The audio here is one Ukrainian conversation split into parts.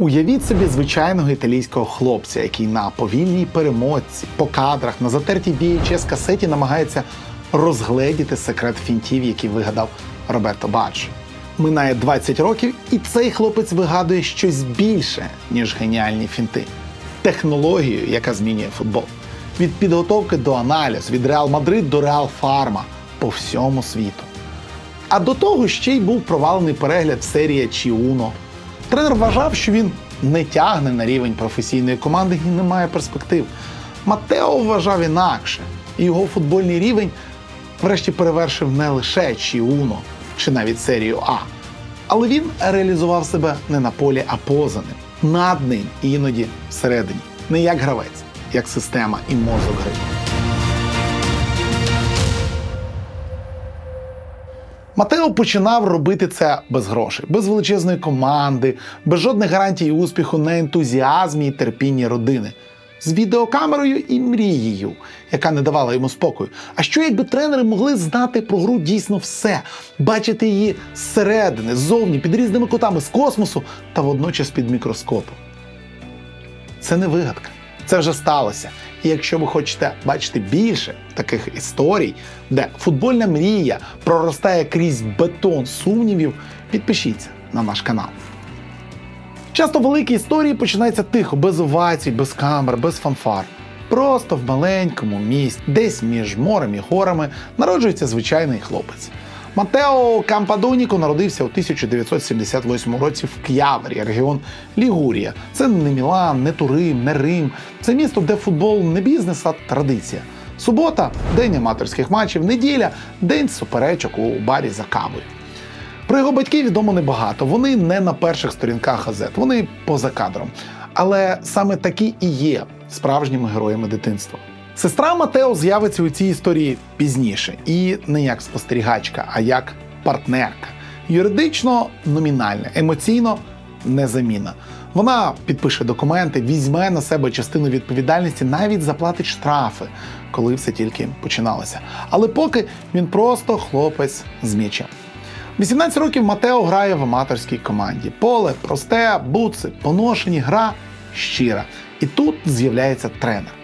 Уявіть собі звичайного італійського хлопця, який на повільній перемотці, по кадрах, на затертій VHS касеті намагається розгледіти секрет фінтів, який вигадав Роберто Баджо. Минає 20 років, і цей хлопець вигадує щось більше, ніж геніальні фінти. Технологію, яка змінює футбол. Від підготовки до аналізу, від Реал Мадрид до Реал Фарма по всьому світу. А до того ще й був провалений перегляд серія Чіуно. Тренер вважав, що він не тягне на рівень професійної команди і не має перспектив. Матео вважав інакше, і його футбольний рівень врешті перевершив не лише Чіуно чи навіть серію А. Але він реалізував себе не на полі, а поза ним, над ним іноді всередині. Не як гравець, як система і мозок гри. Матео починав робити це без грошей, без величезної команди, без жодних гарантій успіху на ентузіазмі і терпінні родини. З відеокамерою і мрією, яка не давала йому спокою. А що якби тренери могли знати про гру дійсно все, бачити її зсередини, ззовні, під різними кутами, з космосу та водночас під мікроскопом? Це не вигадка, це вже сталося. І якщо ви хочете бачити більше таких історій, де футбольна мрія проростає крізь бетон сумнівів, підпишіться на наш канал. Часто великі історії починаються тихо, без овацій, без камер, без фанфар. Просто в маленькому місті, десь між морем і горами, народжується звичайний хлопець. Матео Кампадоніко народився у 1978 році в К'явері, регіон Лігурія. Це не Мілан, не Турим, не Рим. Це місто, де футбол не бізнес, а традиція. Субота день аматорських матчів, неділя день суперечок у барі за кавою. Про його батьків відомо небагато. Вони не на перших сторінках газет, вони поза кадром. Але саме такі і є справжніми героями дитинства. Сестра Матео з'явиться у цій історії пізніше, і не як спостерігачка, а як партнерка. Юридично номінальна, емоційно незамінна. Вона підпише документи, візьме на себе частину відповідальності, навіть заплатить штрафи, коли все тільки починалося. Але поки він просто хлопець з м'ячем. 18 років Матео грає в аматорській команді. Поле просте, буци, поношені, гра щира. І тут з'являється тренер.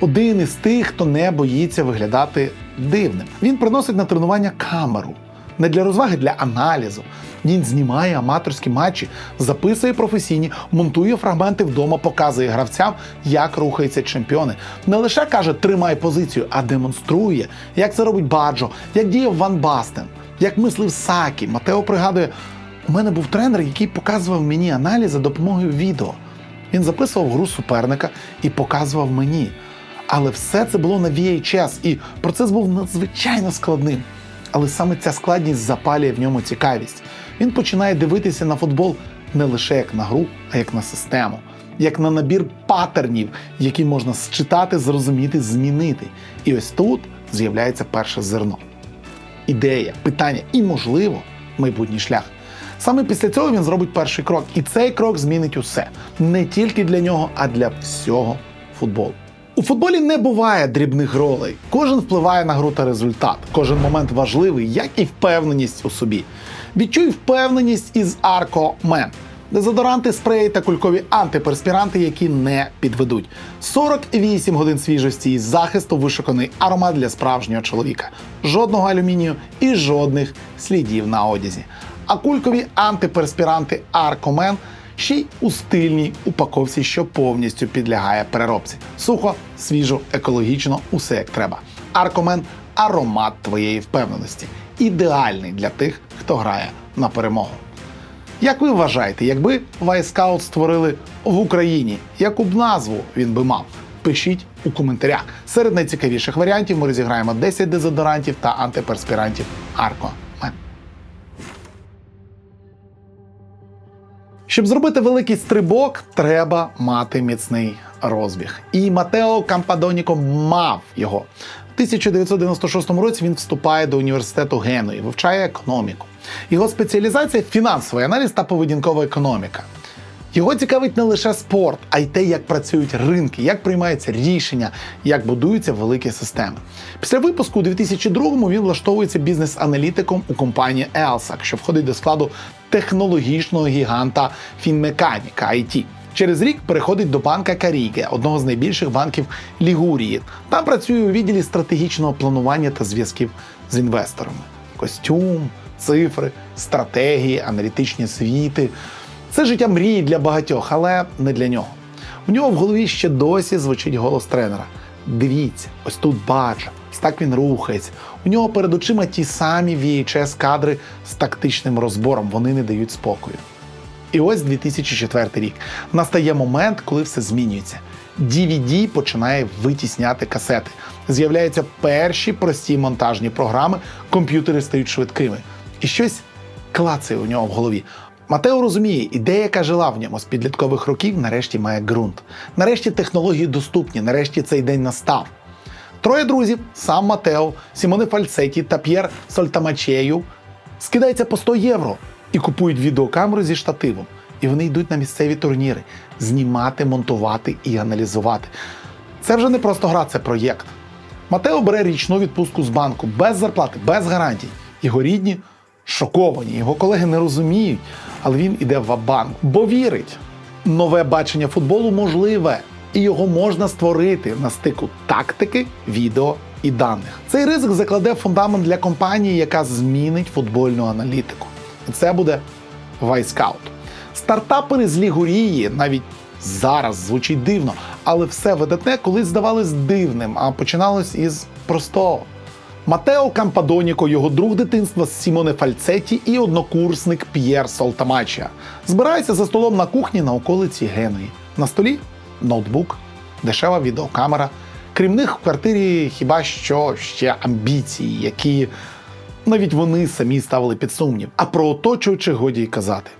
Один із тих, хто не боїться виглядати дивним. Він приносить на тренування камеру. Не для розваги, для аналізу. Він знімає аматорські матчі, записує професійні, монтує фрагменти вдома, показує гравцям, як рухаються чемпіони. Не лише каже тримай позицію, а демонструє, як це робить Баджо, як діяв Ван Бастен, як мислив Сакі. Матео пригадує: у мене був тренер, який показував мені аналіз за допомогою відео. Він записував гру суперника і показував мені. Але все це було на VHS, і процес був надзвичайно складним. Але саме ця складність запалює в ньому цікавість. Він починає дивитися на футбол не лише як на гру, а як на систему, як на набір патернів, які можна считати, зрозуміти, змінити. І ось тут з'являється перше зерно. Ідея, питання і, можливо, майбутній шлях. Саме після цього він зробить перший крок, і цей крок змінить усе не тільки для нього, а для всього футболу. У футболі не буває дрібних ролей. Кожен впливає на гру та результат. Кожен момент важливий, як і впевненість у собі. Відчуй впевненість із Arco Men. Дезодоранти, спреї та кулькові антиперспіранти, які не підведуть. 48 годин свіжості і захисту вишуканий аромат для справжнього чоловіка. Жодного алюмінію і жодних слідів на одязі. А кулькові антиперспіранти Arcomen ще й у стильній упаковці, що повністю підлягає переробці. Сухо, свіжо, екологічно, усе як треба. Аркомен аромат твоєї впевненості. Ідеальний для тих, хто грає на перемогу. Як ви вважаєте, якби Вайскаут створили в Україні, яку б назву він би мав? Пишіть у коментарях. Серед найцікавіших варіантів ми розіграємо 10 дезодорантів та антиперспірантів Арко. Щоб зробити великий стрибок, треба мати міцний розбіг. І Матео Кампадоніко мав його. У 1996 році він вступає до університету Геної, вивчає економіку. Його спеціалізація фінансовий аналіз та поведінкова економіка. Його цікавить не лише спорт, а й те, як працюють ринки, як приймаються рішення, як будуються великі системи. Після випуску у 2002-му він влаштовується бізнес-аналітиком у компанії ELSAC, що входить до складу технологічного гіганта Фінмеканіка IT. Через рік переходить до банка Каріге, одного з найбільших банків Лігурії. Там працює у відділі стратегічного планування та зв'язків з інвесторами. Костюм, цифри, стратегії, аналітичні світи. Це життя мрії для багатьох, але не для нього. У нього в голові ще досі звучить голос тренера. Дивіться, ось тут бадж, ось так він рухається. У нього перед очима ті самі VHS кадри з тактичним розбором. Вони не дають спокою. І ось 2004 рік. Настає момент, коли все змінюється. DVD починає витісняти касети. З'являються перші прості монтажні програми, комп'ютери стають швидкими. І щось клацає у нього в голові. Матео розуміє, ідея, яка жила в ньому з підліткових років, нарешті має ґрунт. Нарешті технології доступні, нарешті цей день настав. Троє друзів, сам Матео, Сімоне Фальцеті та П'єр Сольтамачею, скидаються по 100 євро і купують відеокамеру зі штативом. І вони йдуть на місцеві турніри знімати, монтувати і аналізувати. Це вже не просто гра, це проєкт. Матео бере річну відпустку з банку без зарплати, без гарантій. Його рідні шоковані, його колеги не розуміють, але він іде в банк, бо вірить. Нове бачення футболу можливе, і його можна створити на стику тактики, відео і даних. Цей ризик закладе фундамент для компанії, яка змінить футбольну аналітику. І це буде Вайскаут. Стартапери з Лігурії навіть зараз звучить дивно, але все видатне колись здавалось дивним, а починалось із простого. Матео Кампадоніко, його друг дитинства з Сімоне Фальцеті і однокурсник П'єр Солтамача. Збираються за столом на кухні на околиці Генуї. На столі ноутбук, дешева відеокамера. Крім них в квартирі хіба що ще амбіції, які навіть вони самі ставили під сумнів. А про оточуючих годі й казати.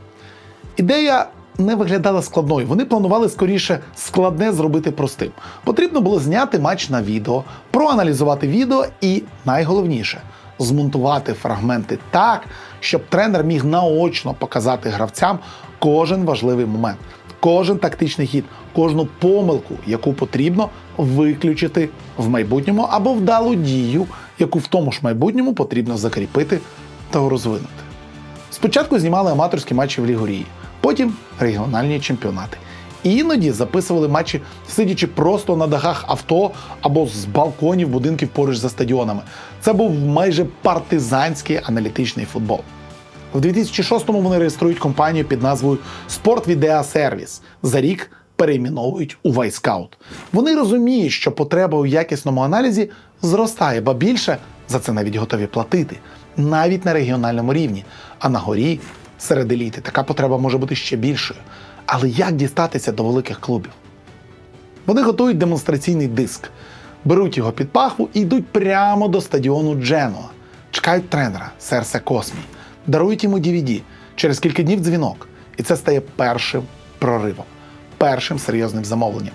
Ідея не виглядала складною. Вони планували скоріше складне зробити простим. Потрібно було зняти матч на відео, проаналізувати відео і найголовніше змонтувати фрагменти так, щоб тренер міг наочно показати гравцям кожен важливий момент, кожен тактичний хід, кожну помилку, яку потрібно виключити в майбутньому або вдалу дію, яку в тому ж майбутньому потрібно закріпити та розвинути. Спочатку знімали аматорські матчі в Лігорії, потім регіональні чемпіонати. Іноді записували матчі, сидячи просто на дахах авто або з балконів будинків поруч за стадіонами. Це був майже партизанський аналітичний футбол. В 2006-му вони реєструють компанію під назвою Спорт Відеа Сервіс. За рік перейменовують у Вайскаут. Вони розуміють, що потреба у якісному аналізі зростає, ба більше за це навіть готові платити, навіть на регіональному рівні. А на горі серед еліти така потреба може бути ще більшою. Але як дістатися до великих клубів? Вони готують демонстраційний диск, беруть його під пахву і йдуть прямо до стадіону Дженуа. Чекають тренера Серсе Космі, дарують йому DVD. Через кілька днів дзвінок. І це стає першим проривом, першим серйозним замовленням.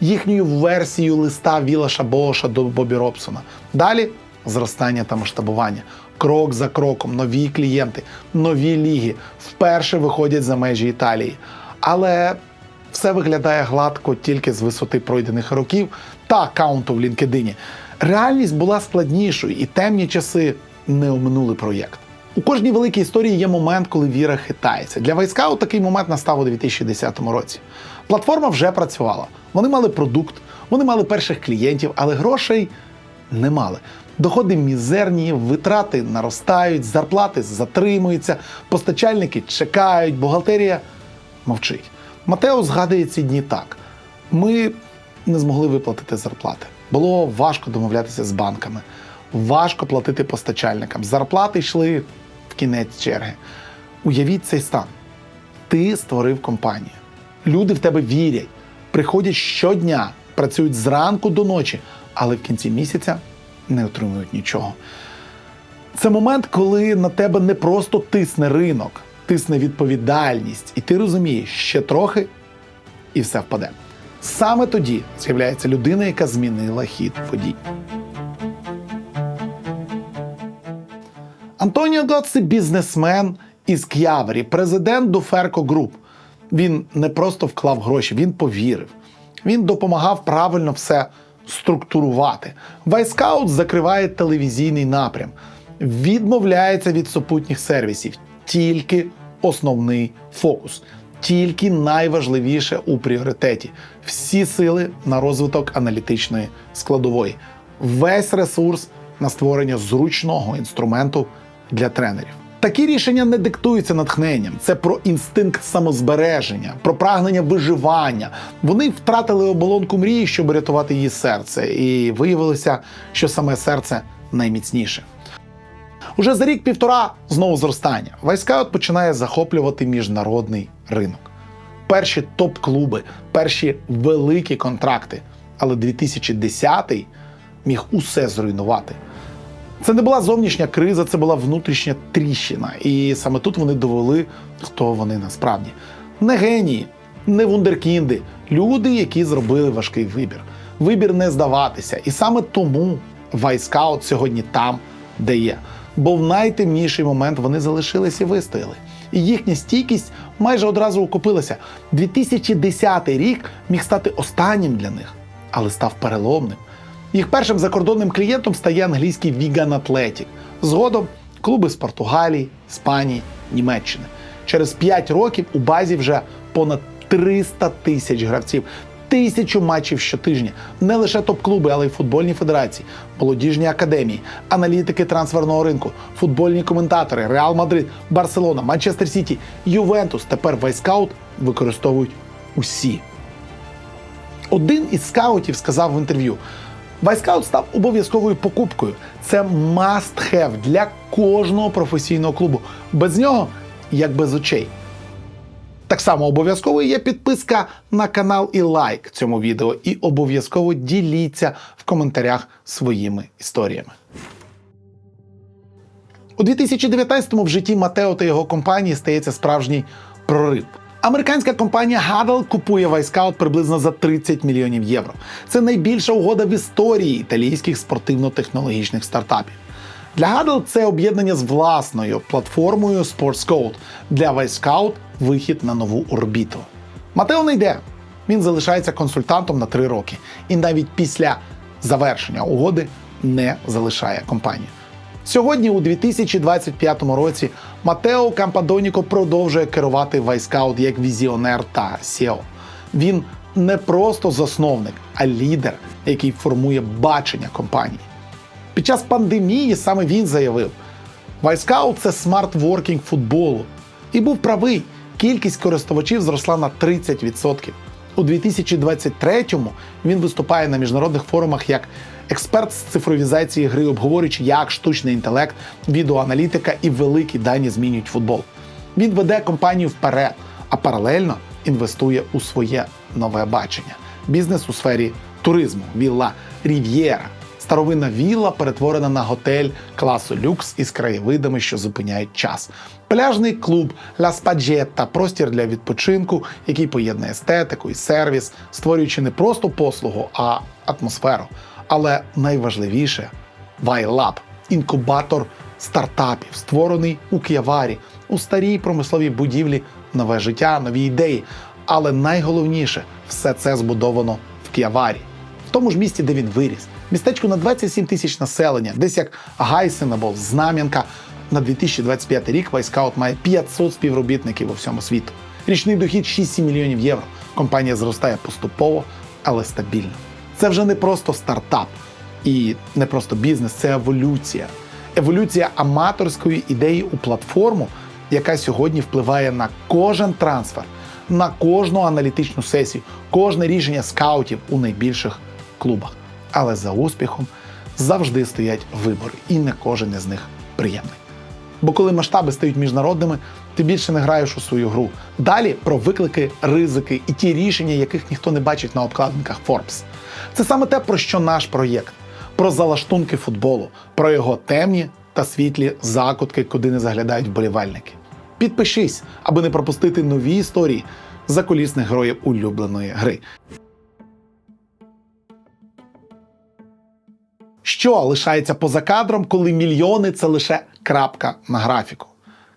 Їхньою версією листа Вілаша Боша до Бобі Робсона. Далі зростання та масштабування. Крок за кроком, нові клієнти, нові ліги вперше виходять за межі Італії. Але все виглядає гладко тільки з висоти пройдених років та аккаунту в LinkedIn. Реальність була складнішою, і темні часи не оминули проєкт. У кожній великій історії є момент, коли віра хитається. Для Вайскау такий момент настав у 2010 році. Платформа вже працювала. Вони мали продукт, вони мали перших клієнтів, але грошей не мали. Доходи мізерні, витрати наростають, зарплати затримуються, постачальники чекають, бухгалтерія мовчить. Матео згадує ці дні так: ми не змогли виплатити зарплати. Було важко домовлятися з банками, важко платити постачальникам. Зарплати йшли кінець черги. Уявіть цей стан. Ти створив компанію. Люди в тебе вірять, приходять щодня, працюють зранку до ночі, але в кінці місяця не отримують нічого. Це момент, коли на тебе не просто тисне ринок, тисне відповідальність, і ти розумієш, ще трохи і все впаде. Саме тоді з'являється людина, яка змінила хід подій. Антоніо Гоцци – бізнесмен із К'явері, президент Дуферко Груп. Він не просто вклав гроші, він повірив. Він допомагав правильно все структурувати. Вайскаут закриває телевізійний напрям, відмовляється від супутніх сервісів, тільки основний фокус. Тільки найважливіше у пріоритеті всі сили на розвиток аналітичної складової, весь ресурс на створення зручного інструменту для тренерів. Такі рішення не диктуються натхненням. Це про інстинкт самозбереження, про прагнення виживання. Вони втратили оболонку мрії, щоб рятувати її серце, і виявилося, що саме серце найміцніше. Уже за рік-півтора знову зростання. Вайскаут починає захоплювати міжнародний ринок. Перші топ-клуби, перші великі контракти. Але 2010-й міг усе зруйнувати. Це не була зовнішня криза, це була внутрішня тріщина. І саме тут вони довели, хто вони насправді. Не генії, не вундеркінди, люди, які зробили важкий вибір. Вибір не здаватися. І саме тому Вайскаут сьогодні там, де є. Бо в найтемніший момент вони залишились і вистояли. І їхня стійкість майже одразу окупилася. 2010 рік міг стати останнім для них, але став переломним. Їх першим закордонним клієнтом стає англійський Wigan Athletic. Згодом клуби з Португалії, Іспанії, Німеччини. Через 5 років у базі вже понад 300 тисяч гравців, тисячу матчів щотижня. Не лише топ-клуби, але й футбольні федерації, молодіжні академії, аналітики трансферного ринку, футбольні коментатори, Реал Мадрид, Барселона, Манчестер Сіті, Ювентус. Тепер Вайскаут використовують усі. Один із скаутів сказав в інтерв'ю: Вайскаут став обов'язковою покупкою. Це must have для кожного професійного клубу. Без нього як без очей. Так само обов'язково є підписка на канал і лайк цьому відео. І обов'язково діліться в коментарях своїми історіями. У 2019-му в житті Матео та його компанії стається справжній прорив. Американська компанія Гадал купує Вайскаут приблизно за 30 мільйонів євро. Це найбільша угода в історії італійських спортивно-технологічних стартапів. Для Гадал це об'єднання з власною платформою SportsCode. Для Вайскаут вихід на нову орбіту. Матео не йде. Він залишається консультантом на 3 роки. І навіть після завершення угоди не залишає компанію. Сьогодні, у 2025 році, Матео Кампадоніко продовжує керувати Вайскаут як візіонер та SEO. Він не просто засновник, а лідер, який формує бачення компанії. Під час пандемії саме він заявив: Вайскаут це смарт-воркінг футболу. І був правий. Кількість користувачів зросла на 30%. У 2023-му він виступає на міжнародних форумах як експерт з цифровізації гри, обговорюючи, як штучний інтелект, відеоаналітика і великі дані змінюють футбол. Він веде компанію вперед, а паралельно інвестує у своє нове бачення. Бізнес у сфері туризму, вілла Рів'єра. Старовинна вілла перетворена на готель класу люкс із краєвидами, що зупиняють час. Пляжний клуб Ла Спаджетта – простір для відпочинку, який поєднує естетику і сервіс, створюючи не просто послугу, а атмосферу. Але найважливіше Вайлаб інкубатор стартапів, створений у К'яварі, у старій промисловій будівлі нове життя, нові ідеї. Але найголовніше все це збудовано в К'яварі, в тому ж місті, де він виріс. Містечко на 27 тисяч населення, десь як Гайсенабл, Знам'янка. На 2025 рік Вайскаут має 500 співробітників у всьому світу. Річний дохід 6-7 мільйонів євро. Компанія зростає поступово, але стабільно. Це вже не просто стартап і не просто бізнес, це еволюція. Еволюція аматорської ідеї у платформу, яка сьогодні впливає на кожен трансфер, на кожну аналітичну сесію, кожне рішення скаутів у найбільших клубах. Але за успіхом завжди стоять вибори, і не кожен із них приємний. Бо коли масштаби стають міжнародними, ти більше не граєш у свою гру. Далі про виклики, ризики і ті рішення, яких ніхто не бачить на обкладинках Forbes. Це саме те, про що наш проєкт: про залаштунки футболу, про його темні та світлі закутки, куди не заглядають вболівальники. Підпишись, аби не пропустити нові історії закулісних героїв улюбленої гри. Що лишається поза кадром, коли мільйони це лише крапка на графіку.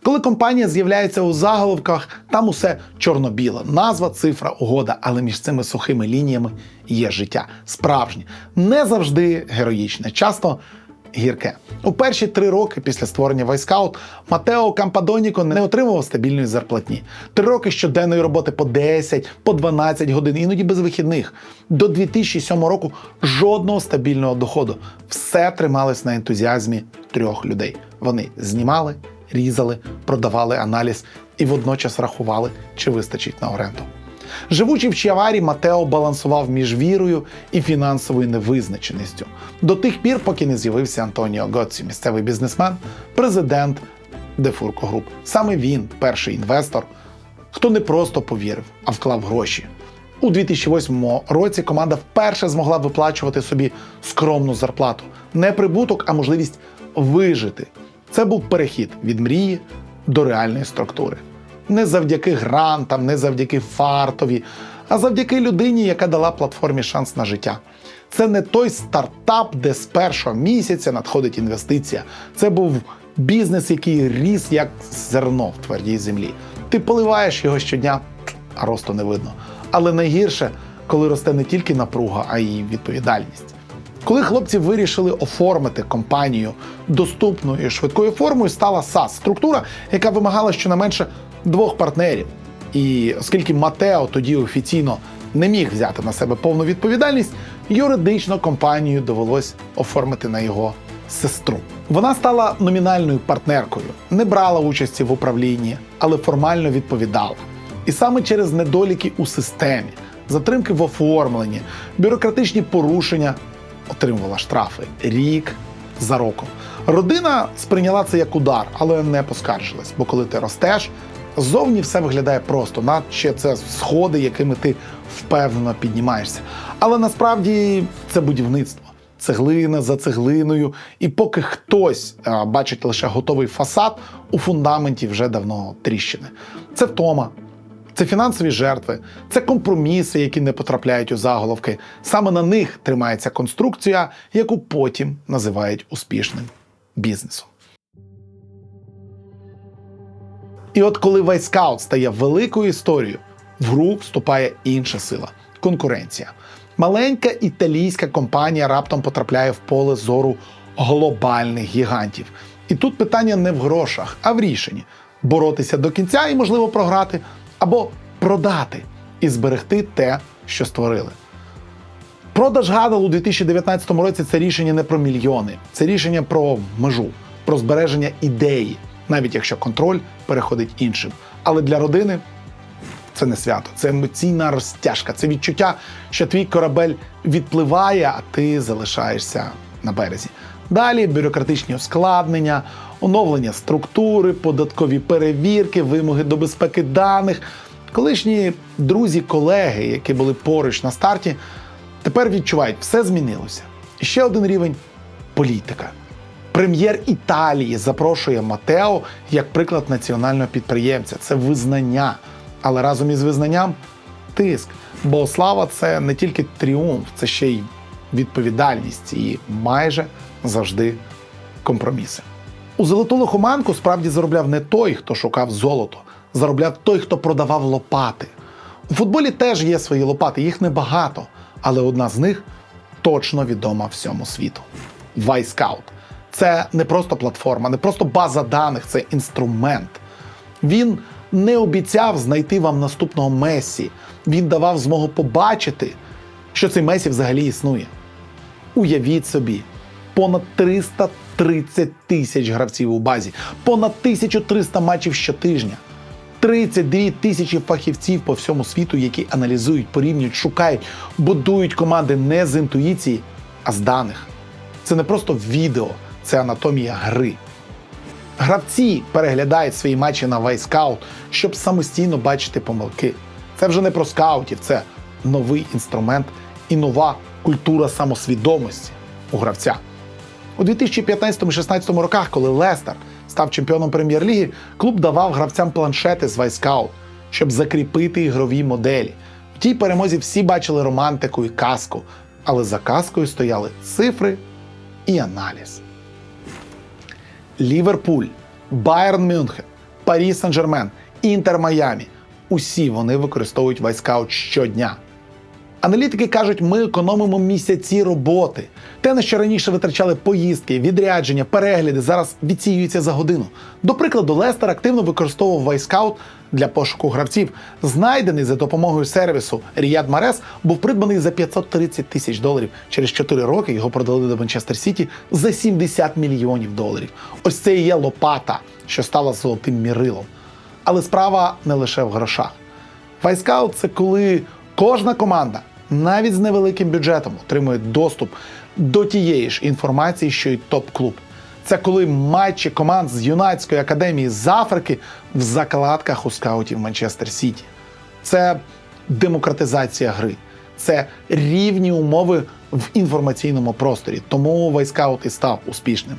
Коли компанія з'являється у заголовках, там усе чорно-біле, назва, цифра, угода, але між цими сухими лініями є життя. Справжнє, не завжди героїчне, часто гірке. У перші три роки після створення Вайскаут Матео Кампадоніко не отримував стабільної зарплатні. Три роки щоденної роботи по 10, по 12 годин, іноді без вихідних. До 2007 року жодного стабільного доходу. Все трималось на ентузіазмі трьох людей. Вони знімали, різали, продавали аналіз і водночас рахували, чи вистачить на оренду. Живучи в Чаварі, Матео балансував між вірою і фінансовою невизначеністю до тих пір, поки не з'явився Антоніо Гоцці, місцевий бізнесмен, президент Дефурко Груп. Саме він, перший інвестор, хто не просто повірив, а вклав гроші. У 2008 році команда вперше змогла виплачувати собі скромну зарплату, не прибуток, а можливість вижити. Це був перехід від мрії до реальної структури не завдяки грантам, не завдяки фартові, а завдяки людині, яка дала платформі шанс на життя. Це не той стартап, де з першого місяця надходить інвестиція. Це був бізнес, який ріс як зерно в твердій землі. Ти поливаєш його щодня, а росту не видно. Але найгірше, коли росте не тільки напруга, а й відповідальність. Коли хлопці вирішили оформити компанію доступною і швидкою формою, стала SAS – структура, яка вимагала щонайменше двох партнерів. І оскільки Матео тоді офіційно не міг взяти на себе повну відповідальність, юридично компанію довелось оформити на його сестру. Вона стала номінальною партнеркою, не брала участі в управлінні, але формально відповідала. І саме через недоліки у системі, затримки в оформленні, бюрократичні порушення отримувала штрафи рік за роком. Родина сприйняла це як удар, але не поскаржилась, бо коли ти ростеш, ззовні все виглядає просто, наче це сходи, якими ти впевнено піднімаєшся. Але насправді це будівництво. Цеглина за цеглиною, і поки хтось а, бачить лише готовий фасад, у фундаменті вже давно тріщини. Це втома, це фінансові жертви, це компроміси, які не потрапляють у заголовки. Саме на них тримається конструкція, яку потім називають успішним бізнесом. І от коли Вайскаут стає великою історією, в гру вступає інша сила конкуренція. Маленька італійська компанія раптом потрапляє в поле зору глобальних гігантів. І тут питання не в грошах, а в рішенні боротися до кінця і, можливо, програти, або продати і зберегти те, що створили. Продаж Гадал у 2019 році це рішення не про мільйони, це рішення про межу, про збереження ідеї, навіть якщо контроль переходить іншим. Але для родини це не свято, це емоційна розтяжка, це відчуття, що твій корабель відпливає, а ти залишаєшся на березі. Далі бюрократичні ускладнення, оновлення структури, податкові перевірки, вимоги до безпеки даних. Колишні друзі, колеги, які були поруч на старті, тепер відчувають, все змінилося. І ще один рівень політика. Прем'єр Італії запрошує Матео як приклад національного підприємця. Це визнання. Але разом із визнанням тиск. Бо слава це не тільки тріумф, це ще й відповідальність і майже завжди компроміси. У золоту лихоманку справді заробляв не той, хто шукав золото, заробляв той, хто продавав лопати. У футболі теж є свої лопати, їх небагато, але одна з них точно відома всьому світу. Вайскаут. Це не просто платформа, не просто база даних, це інструмент. Він не обіцяв знайти вам наступного Месі. Він давав змогу побачити, що цей Месі взагалі існує. Уявіть собі, понад 330 тисяч гравців у базі, понад 1300 матчів щотижня, 32 тисячі фахівців по всьому світу, які аналізують, порівнюють, шукають, будують команди не з інтуїції, а з даних. Це не просто відео, це анатомія гри. Гравці переглядають свої матчі на Вайскаут, щоб самостійно бачити помилки. Це вже не про скаутів, це новий інструмент і нова культура самосвідомості у гравця. У 2015-16 роках, коли Лестер став чемпіоном прем'єр-ліги, клуб давав гравцям планшети з Вайскаут, щоб закріпити ігрові моделі. В тій перемозі всі бачили романтику і казку, але за казкою стояли цифри і аналіз. Ліверпуль, Байерн Мюнхен, Парі Сен-Жермен, Інтер Майамі. Усі вони використовують Вайскаут щодня. Аналітики кажуть, ми економимо місяці роботи. Те, на що раніше витрачали поїздки, відрядження, перегляди, зараз відсіюється за годину. До прикладу, Лестер активно використовував Вайскаут для пошуку гравців. Знайдений за допомогою сервісу Ріяд Марес був придбаний за 530 тисяч доларів. Через 4 роки його продали до Манчестер Сіті за 70 мільйонів доларів. Ось це і є лопата, що стала золотим мірилом. Але справа не лише в грошах. Вайскаут це коли кожна команда, навіть з невеликим бюджетом, отримує доступ до тієї ж інформації, що й топ-клуб. Це коли матчі команд з юнацької академії з Африки в закладках у скаутів Манчестер Сіті. Це демократизація гри, це рівні умови в інформаційному просторі. Тому Вайскаут і став успішним.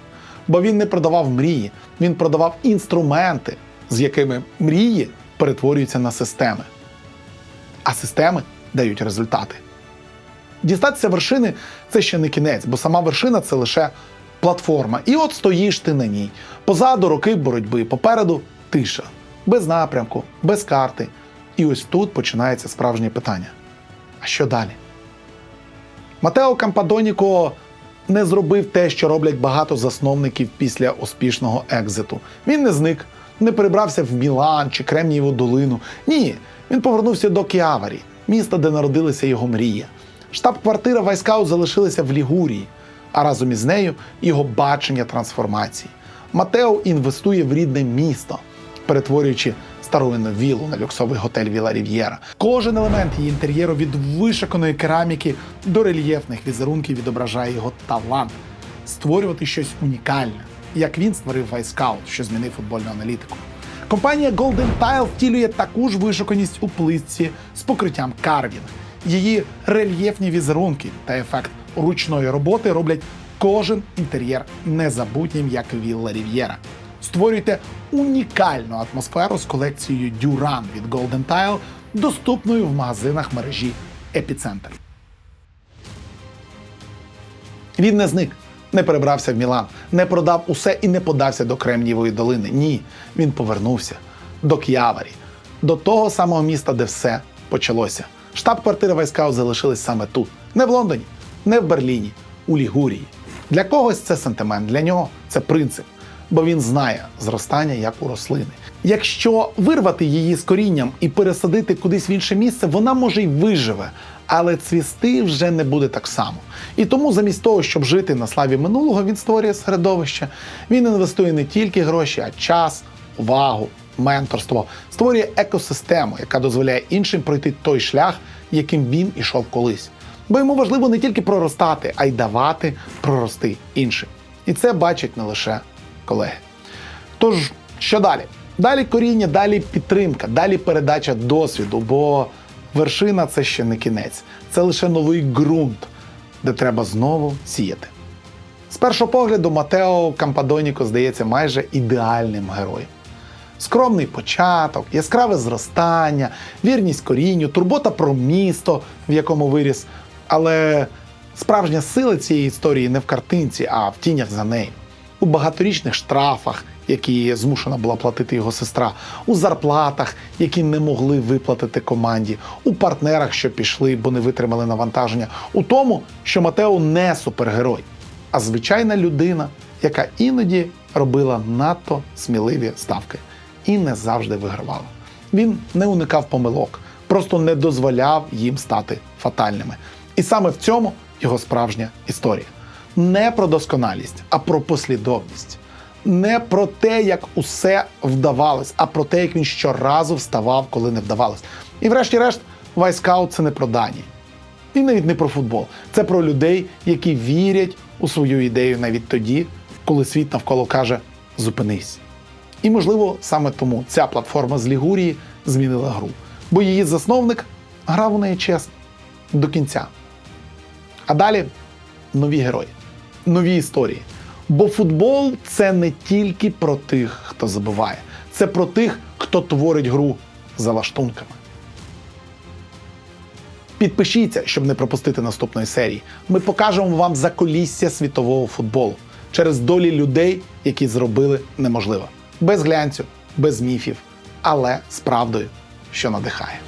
Бо він не продавав мрії, він продавав інструменти, з якими мрії перетворюються на системи. А системи дають результати. Дістатися вершини це ще не кінець, бо сама вершина це лише платформа. І от стоїш ти на ній. Позаду роки боротьби, попереду тиша, без напрямку, без карти. І ось тут починається справжнє питання: а що далі? Матео Кампадоніко не зробив те, що роблять багато засновників після успішного екзиту. Він не зник, не перебрався в Мілан чи Кремнієву долину. Ні, він повернувся до Кіаварі, міста, де народилися його мрія. Штаб-квартира Вайскаут залишилася в Лігурії, а разом із нею його бачення трансформації. Матео інвестує в рідне місто, перетворюючи старовинну віллу на люксовий готель Віла Рів'єра. Кожен елемент її інтер'єру від вишиканої кераміки до рельєфних візерунків відображає його талант створювати щось унікальне, як він створив Вайскаут, що змінив футбольну аналітику. Компанія Golden Tile втілює таку ж вишуканість у плитці з покриттям карвінг. Її рельєфні візерунки та ефект ручної роботи роблять кожен інтер'єр незабутнім, як Вілла Рів'єра. Створюйте унікальну атмосферу з колекцією Duran від Golden Tile, доступною в магазинах мережі Епіцентр. Він не зник, не перебрався в Мілан, не продав усе і не подався до Кремнієвої долини. Ні, він повернувся до К'яварі, до того самого міста, де все почалося. Штаб-квартира Вайскау залишилась саме тут, не в Лондоні, не в Берліні, у Лігурії. Для когось це сентимент, для нього це принцип, бо він знає зростання як у рослини. Якщо вирвати її з корінням і пересадити кудись в інше місце, вона може й виживе, але цвісти вже не буде так само. І тому, замість того, щоб жити на славі минулого, він створює середовище. Він інвестує не тільки гроші, а час, увагу, менторство, створює екосистему, яка дозволяє іншим пройти той шлях, яким він ішов колись. Бо йому важливо не тільки проростати, а й давати прорости іншим. І це бачать не лише колеги. Тож, що далі? Далі коріння, далі підтримка, далі передача досвіду, бо вершина це ще не кінець, це лише новий ґрунт, де треба знову сіяти. З першого погляду, Матео Кампадоніко здається майже ідеальним героєм. Скромний початок, яскраве зростання, вірність корінню, турбота про місто, в якому виріс. Але справжня сила цієї історії не в картинці, а в тінях за нею. У багаторічних штрафах, які змушена була платити його сестра, у зарплатах, які не могли виплатити команді, у партнерах, що пішли, бо не витримали навантаження, у тому, що Матео не супергерой, а звичайна людина, яка іноді робила надто сміливі ставки і не завжди вигравала. Він не уникав помилок, просто не дозволяв їм стати фатальними. І саме в цьому його справжня історія. Не про досконалість, а про послідовність. Не про те, як усе вдавалось, а про те, як він щоразу вставав, коли не вдавалось. І врешті-решт, Вайскаут це не про дані. І навіть не про футбол. Це про людей, які вірять у свою ідею навіть тоді, коли світ навколо каже зупинись. І, можливо, саме тому ця платформа з Лігурії змінила гру. Бо її засновник грав у неї чесно до кінця. А далі нові герої, нові історії. Бо футбол це не тільки про тих, хто забиває, це про тих, хто творить гру за лаштунками. Підпишіться, щоб не пропустити наступної серії. Ми покажемо вам заколісся світового футболу через долі людей, які зробили неможливе. Без глянцю, без міфів, але з правдою, що надихає.